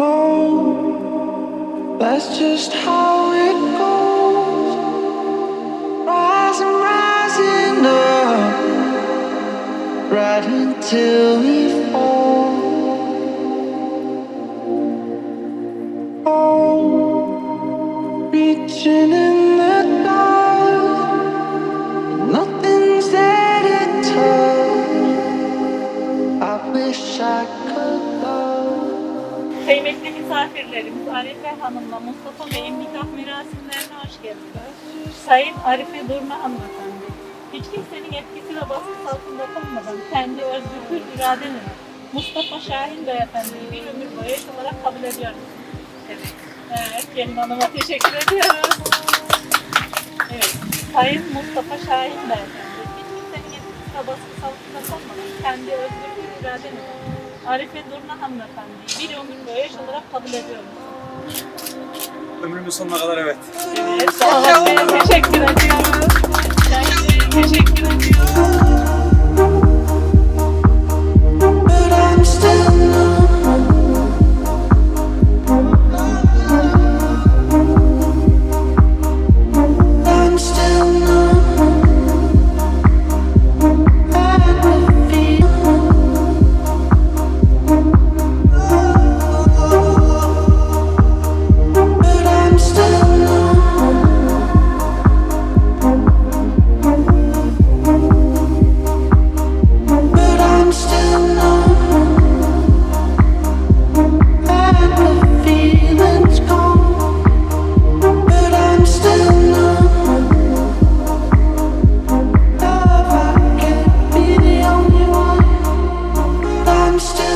Oh, that's just how it goes. Rising, rising up, right until we fall. Oh, reaching in the dark, nothing's there to touch. I wish I could love. Kıymetli misafirlerimiz Arife Hanım'la Mustafa Bey'in nikah merasimlerine hoş geldiniz. Sayın Arife Durma hanımefendi, hiç kimsenin etkisi ve baskısı altında kalmadan kendi özgür iradenle Mustafa Şahin Beyefendi'yi bir ömür boyu eş olarak kabul ediyor musunuz? Evet. Evet, gelin hanıma teşekkür ediyoruz. Evet, Sayın Mustafa Şahin Beyefendi, hiç kimsenin etkisi ve baskısı altında kalmadan kendi özgür iradenle Arife Durna hanımefendiyi bir ömür boyu eş olarak kabul ediyor musunuz? Ömrümün sonuna kadar evet. Evet, sağ olun. Teşekkür ediyoruz. Teşekkür ediyoruz. I'm still